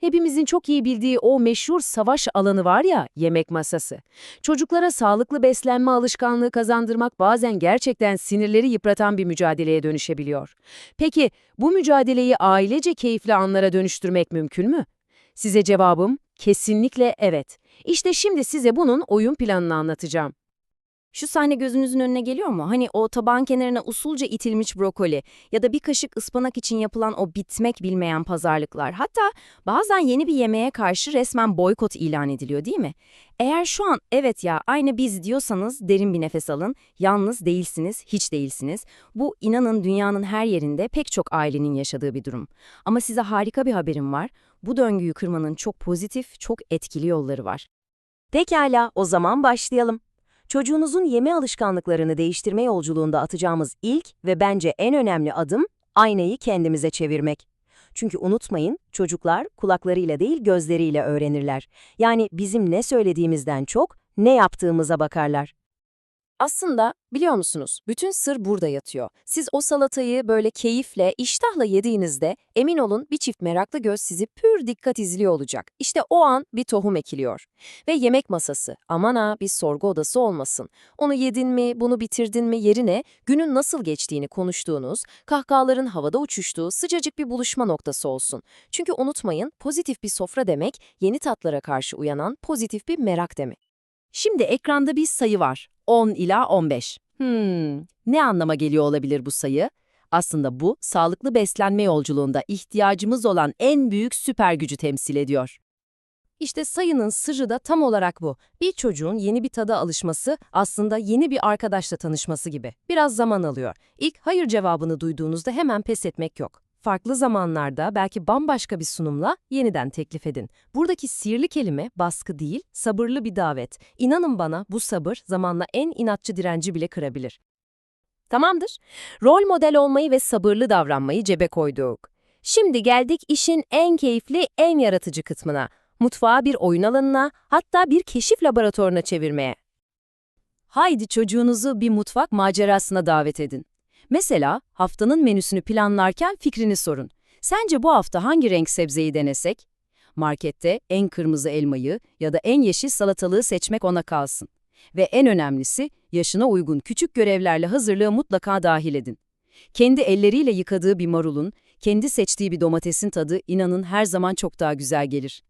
Hepimizin çok iyi bildiği o meşhur savaş alanı var ya, yemek masası. Çocuklara sağlıklı beslenme alışkanlığı kazandırmak bazen gerçekten sinirleri yıpratan bir mücadeleye dönüşebiliyor. Peki bu mücadeleyi ailece keyifli anlara dönüştürmek mümkün mü? Size cevabım kesinlikle evet. İşte şimdi size bunun oyun planını anlatacağım. Şu sahne gözünüzün önüne geliyor mu? Hani o tabağın kenarına usulca itilmiş brokoli ya da bir kaşık ıspanak için yapılan o bitmek bilmeyen pazarlıklar. Hatta bazen yeni bir yemeğe karşı resmen boykot ilan ediliyor değil mi? Eğer şu an evet ya aynı biz diyorsanız derin bir nefes alın. Yalnız değilsiniz, hiç değilsiniz. Bu inanın dünyanın her yerinde pek çok ailenin yaşadığı bir durum. Ama size harika bir haberim var. Bu döngüyü kırmanın çok pozitif, çok etkili yolları var. Pekala, o zaman başlayalım. Çocuğunuzun yeme alışkanlıklarını değiştirme yolculuğunda atacağımız ilk ve bence en önemli adım aynayı kendimize çevirmek. Çünkü unutmayın, çocuklar kulaklarıyla değil gözleriyle öğrenirler. Yani bizim ne söylediğimizden çok ne yaptığımıza bakarlar. Aslında biliyor musunuz, bütün sır burada yatıyor. Siz o salatayı böyle keyifle, iştahla yediğinizde emin olun bir çift meraklı göz sizi pür dikkat izliyor olacak. İşte o an bir tohum ekiliyor. Ve yemek masası, aman ha bir sorgu odası olmasın. Onu yedin mi, bunu bitirdin mi yerine günün nasıl geçtiğini konuştuğunuz, kahkahaların havada uçuştuğu sıcacık bir buluşma noktası olsun. Çünkü unutmayın, pozitif bir sofra demek, yeni tatlara karşı uyanan pozitif bir merak demek. Şimdi ekranda bir sayı var. 10 ila 15. Hmm, ne anlama geliyor olabilir bu sayı? Aslında bu, sağlıklı beslenme yolculuğunda ihtiyacımız olan en büyük süper gücü temsil ediyor. İşte sayının sırrı da tam olarak bu. Bir çocuğun yeni bir tada alışması aslında yeni bir arkadaşla tanışması gibi. Biraz zaman alıyor. İlk hayır cevabını duyduğunuzda hemen pes etmek yok. Farklı zamanlarda belki bambaşka bir sunumla yeniden teklif edin. Buradaki sihirli kelime baskı değil, sabırlı bir davet. İnanın bana bu sabır zamanla en inatçı direnci bile kırabilir. Tamamdır. Rol model olmayı ve sabırlı davranmayı cebe koyduk. Şimdi geldik işin en keyifli, en yaratıcı kısmına. Mutfağı bir oyun alanına, hatta bir keşif laboratuvarına çevirmeye. Haydi çocuğunuzu bir mutfak macerasına davet edin. Mesela haftanın menüsünü planlarken fikrini sorun. Sence bu hafta hangi renk sebzeyi denesek? Markette en kırmızı elmayı ya da en yeşil salatalığı seçmek ona kalsın. Ve en önemlisi yaşına uygun küçük görevlerle hazırlığı mutlaka dahil edin. Kendi elleriyle yıkadığı bir marulun, kendi seçtiği bir domatesin tadı inanın her zaman çok daha güzel gelir.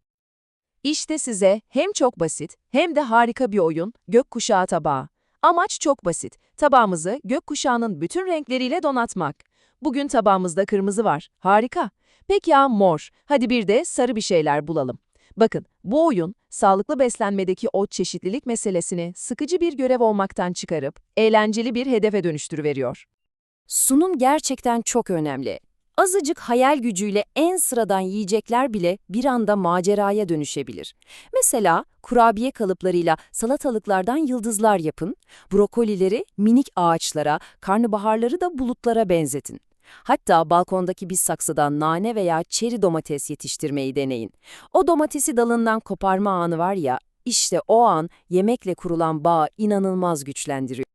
İşte size hem çok basit hem de harika bir oyun gökkuşağı tabağı. Amaç çok basit. Tabağımızı gökkuşağının bütün renkleriyle donatmak. Bugün tabağımızda kırmızı var. Harika. Peki ya mor? Hadi bir de sarı bir şeyler bulalım. Bakın, bu oyun sağlıklı beslenmedeki o çeşitlilik meselesini sıkıcı bir görev olmaktan çıkarıp eğlenceli bir hedefe dönüştürüveriyor. Sunum gerçekten çok önemli. Azıcık hayal gücüyle en sıradan yiyecekler bile bir anda maceraya dönüşebilir. Mesela kurabiye kalıplarıyla salatalıklardan yıldızlar yapın, brokolileri minik ağaçlara, karnabaharları da bulutlara benzetin. Hatta balkondaki bir saksıdan nane veya çeri domates yetiştirmeyi deneyin. O domatesi dalından koparma anı var ya, işte o an yemekle kurulan bağı inanılmaz güçlendiriyor.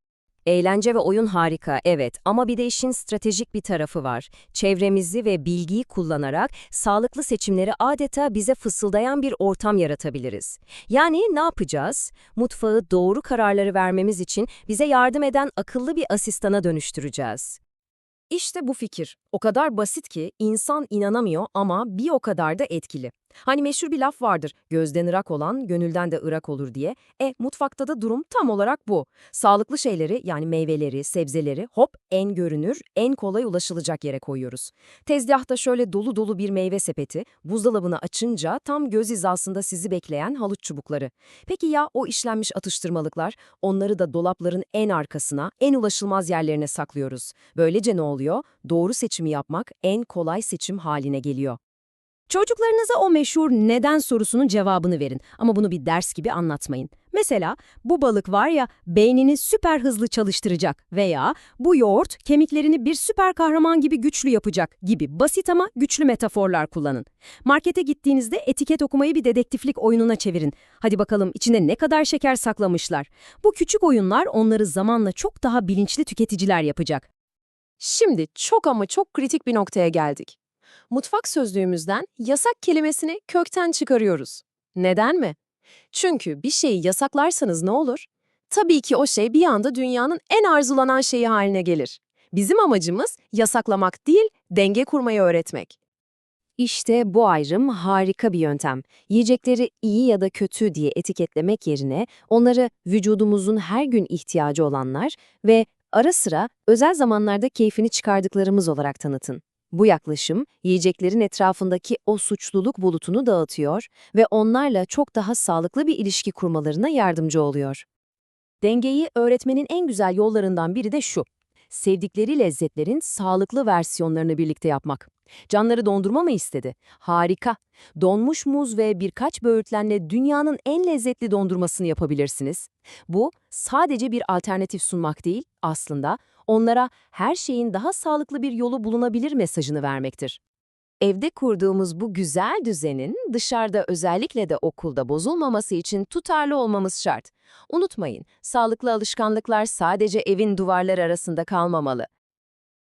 Eğlence ve oyun harika, evet ama bir de işin stratejik bir tarafı var. Çevremizi ve bilgiyi kullanarak sağlıklı seçimleri adeta bize fısıldayan bir ortam yaratabiliriz. Yani ne yapacağız? Mutfağı doğru kararları vermemiz için bize yardım eden akıllı bir asistana dönüştüreceğiz. İşte bu fikir. O kadar basit ki insan inanamıyor ama bir o kadar da etkili. Hani meşhur bir laf vardır, gözden ırak olan gönülden de ırak olur diye. E mutfakta da durum tam olarak bu. Sağlıklı şeyleri yani meyveleri, sebzeleri hop en görünür, en kolay ulaşılacak yere koyuyoruz. Tezgahta şöyle dolu dolu bir meyve sepeti, buzdolabını açınca tam göz hizasında sizi bekleyen halıç çubukları. Peki ya o işlenmiş atıştırmalıklar? Onları da dolapların en arkasına, en ulaşılmaz yerlerine saklıyoruz. Böylece ne oluyor? Doğru seçimi yapmak en kolay seçim haline geliyor. Çocuklarınıza o meşhur neden sorusunun cevabını verin ama bunu bir ders gibi anlatmayın. Mesela bu balık var ya beynini süper hızlı çalıştıracak veya bu yoğurt kemiklerini bir süper kahraman gibi güçlü yapacak gibi basit ama güçlü metaforlar kullanın. Markete gittiğinizde etiket okumayı bir dedektiflik oyununa çevirin. Hadi bakalım içinde ne kadar şeker saklamışlar. Bu küçük oyunlar onları zamanla çok daha bilinçli tüketiciler yapacak. Şimdi çok ama çok kritik bir noktaya geldik. Mutfak sözlüğümüzden yasak kelimesini kökten çıkarıyoruz. Neden mi? Çünkü bir şeyi yasaklarsanız ne olur? Tabii ki o şey bir anda dünyanın en arzulanan şeyi haline gelir. Bizim amacımız yasaklamak değil, denge kurmayı öğretmek. İşte bu ayrım harika bir yöntem. Yiyecekleri iyi ya da kötü diye etiketlemek yerine onları vücudumuzun her gün ihtiyacı olanlar ve ara sıra özel zamanlarda keyfini çıkardıklarımız olarak tanıtın. Bu yaklaşım yiyeceklerin etrafındaki o suçluluk bulutunu dağıtıyor ve onlarla çok daha sağlıklı bir ilişki kurmalarına yardımcı oluyor. Dengeyi öğretmenin en güzel yollarından biri de şu. Sevdikleri lezzetlerin sağlıklı versiyonlarını birlikte yapmak. Canları dondurma mı istedi? Harika. Donmuş muz ve birkaç böğürtlenle dünyanın en lezzetli dondurmasını yapabilirsiniz. Bu sadece bir alternatif sunmak değil, aslında onlara her şeyin daha sağlıklı bir yolu bulunabilir mesajını vermektir. Evde kurduğumuz bu güzel düzenin dışarıda özellikle de okulda bozulmaması için tutarlı olmamız şart. Unutmayın, sağlıklı alışkanlıklar sadece evin duvarları arasında kalmamalı.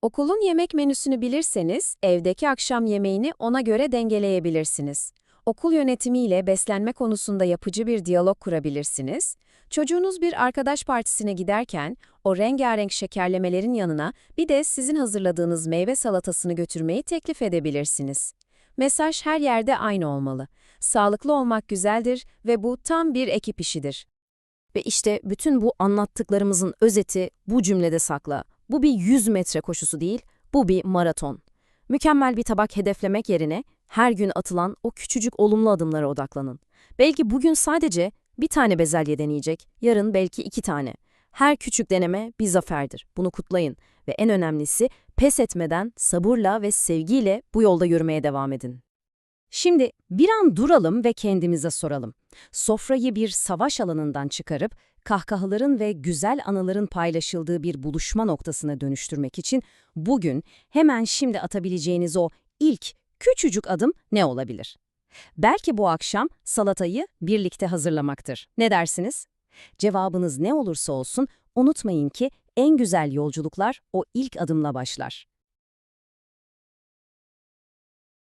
Okulun yemek menüsünü bilirseniz, evdeki akşam yemeğini ona göre dengeleyebilirsiniz. Okul yönetimiyle beslenme konusunda yapıcı bir diyalog kurabilirsiniz. Çocuğunuz bir arkadaş partisine giderken, o rengarenk şekerlemelerin yanına bir de sizin hazırladığınız meyve salatasını götürmeyi teklif edebilirsiniz. Mesaj her yerde aynı olmalı. Sağlıklı olmak güzeldir ve bu tam bir ekip işidir. Ve işte bütün bu anlattıklarımızın özeti bu cümlede sakla. Bu bir 100 metre koşusu değil, bu bir maraton. Mükemmel bir tabak hedeflemek yerine her gün atılan o küçücük olumlu adımlara odaklanın. Belki bugün sadece bir tane bezelye deneyecek, yarın belki iki tane. Her küçük deneme bir zaferdir. Bunu kutlayın ve en önemlisi pes etmeden sabırla ve sevgiyle bu yolda yürümeye devam edin. Şimdi bir an duralım ve kendimize soralım. Sofrayı bir savaş alanından çıkarıp kahkahaların ve güzel anıların paylaşıldığı bir buluşma noktasına dönüştürmek için bugün hemen şimdi atabileceğiniz o ilk küçücük adım ne olabilir? Belki bu akşam salatayı birlikte hazırlamaktır. Ne dersiniz? Cevabınız ne olursa olsun unutmayın ki en güzel yolculuklar o ilk adımla başlar.